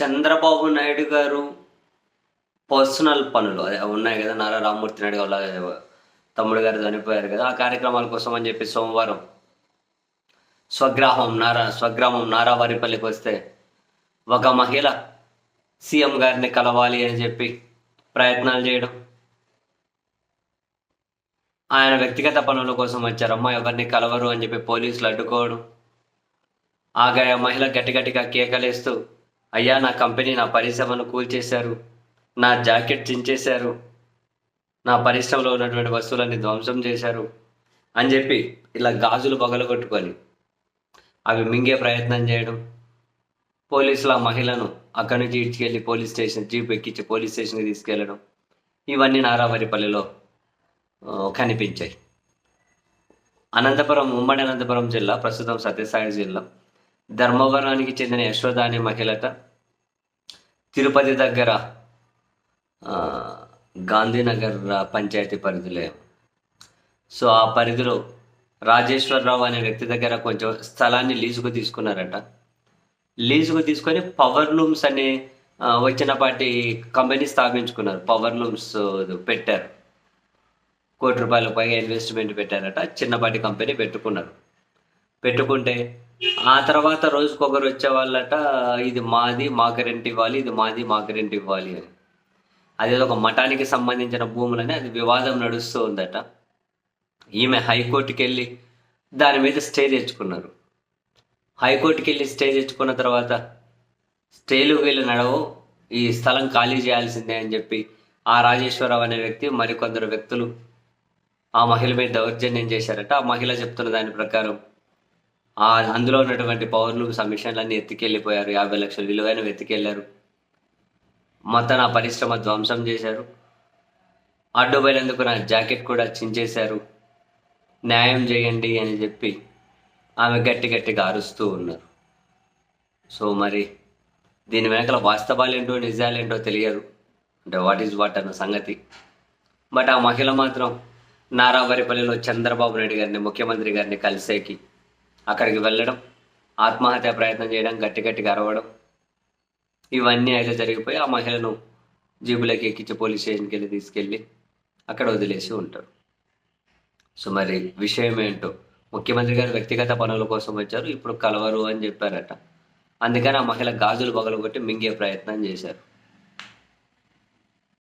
చంద్రబాబు నాయుడు గారు పర్సనల్ పనులు. అదే ఉన్నాయి కదా నారా రామ్మూర్తి నాయుడు గారు తమ్ముడు గారు చనిపోయారు కదా ఆ కార్యక్రమాల కోసం అని చెప్పి సోమవారం స్వగ్రామం నారా స్వగ్రామం నారావారిపల్లికి వస్తే ఒక మహిళ సీఎం గారిని కలవాలి అని చెప్పి ప్రయత్నాలు చేయడం. ఆయన వ్యక్తిగత పనుల కోసం వచ్చారమ్మా ఎవరిని కలవరు అని చెప్పి పోలీసులు అడ్డుకోవడం. ఆగా మహిళ గట్టి గట్టిగా కేకలేస్తూ అయ్యా నా కంపెనీ నా పరిశ్రమను కూల్చేశారు. నా జాకెట్ చించేశారు. నా పరిశ్రమలో ఉన్నటువంటి వస్తువులన్నీ ధ్వంసం చేశారు అని చెప్పి ఇలా గాజులు పగలగొట్టుకొని అవి మింగే ప్రయత్నం చేయడం. పోలీసులు ఆ మహిళను అక్కడి నుంచి ఇడ్చుకెళ్ళి పోలీస్ స్టేషన్ జీప్ ఎక్కించి పోలీస్ స్టేషన్కి తీసుకెళ్ళడం. ఇవన్నీ నారావరిపల్లిలో కనిపించాయి. అనంతపురం ఉమ్మడి అనంతపురం జిల్లా ప్రస్తుతం సత్యసాయి జిల్లా. ధర్మవరానికి చెందిన యశోద అనే మహిళట తిరుపతి దగ్గర గాంధీనగర్ పంచాయతీ పరిధిలో. సో ఆ పరిధిలో రాజేశ్వరరావు అనే వ్యక్తి దగ్గర కొంచెం స్థలాన్ని లీజుకు తీసుకున్నారట. లీజుకు తీసుకొని పవర్ లూమ్స్ అనే వచ్చినపాటి కంపెనీ స్థాపించుకున్నారు. పవర్ లూమ్స్ పెట్టారు. కోటి రూపాయల పైగా ఇన్వెస్ట్మెంట్ పెట్టారట. చిన్నపాటి కంపెనీ పెట్టుకున్నారు. పెట్టుకుంటే ఆ తర్వాత రోజుకొకరు వచ్చే వాళ్ళట ఇది మాది మాకు రెంట్ ఇవ్వాలి ఇది మాది మాకు రెంట్ ఇవ్వాలి అని. అదేదో ఒక మఠానికి సంబంధించిన భూములని అది వివాదం నడుస్తూ ఉందట. ఈమె హైకోర్టుకి వెళ్ళి దాని మీద స్టే తెచ్చుకున్నారు. హైకోర్టుకి వెళ్ళి స్టే తెచ్చుకున్న తర్వాత స్టేలు వీళ్ళు నడవు ఈ స్థలం ఖాళీ చేయాల్సిందే అని చెప్పి ఆ రాజేశ్వరరావు అనే వ్యక్తి మరికొందరు వ్యక్తులు ఆ మహిళ మీద దౌర్జన్యం చేశారట. ఆ మహిళ చెప్తున్న దాని ప్రకారం అందులో ఉన్నటువంటి పౌరులు సమిషన్లన్నీ ఎత్తుకెళ్ళిపోయారు. యాభై లక్షల విలువైన ఎత్తుకెళ్ళారు మొత్తం నా పరిశ్రమ ధ్వంసం చేశారు. అడ్డుపోయినందుకు నా జాకెట్ కూడా చించేశారు. న్యాయం చేయండి అని చెప్పి ఆమె గట్టి గట్టిగా అరుస్తూ ఉన్నారు. సో మరి దీని వెనకాల వాస్తవాలేంటో నిజాలేంటో తెలియదు. అంటే వాట్ ఈజ్ వాట్ అన్న సంగతి. బట్ ఆ మహిళ మాత్రం నారావరిపల్లిలో చంద్రబాబు నాయుడు గారిని ముఖ్యమంత్రి గారిని కలిసేకి అక్కడికి వెళ్ళడం ఆత్మహత్య ప్రయత్నం చేయడం గట్టి గట్టిగా అరవడం ఇవన్నీ అయితే జరిగిపోయి ఆ మహిళను జీబులకి ఎక్కించి పోలీస్ స్టేషన్కి వెళ్ళి తీసుకెళ్ళి అక్కడ వదిలేసి ఉంటారు. సో మరి విషయం ఏంటో ముఖ్యమంత్రి గారు వ్యక్తిగత పనుల కోసం వచ్చారు ఇప్పుడు కలవరు అని చెప్పారట. అందుకని ఆ మహిళ గాజులు పగలగొట్టి మింగే ప్రయత్నం చేశారు.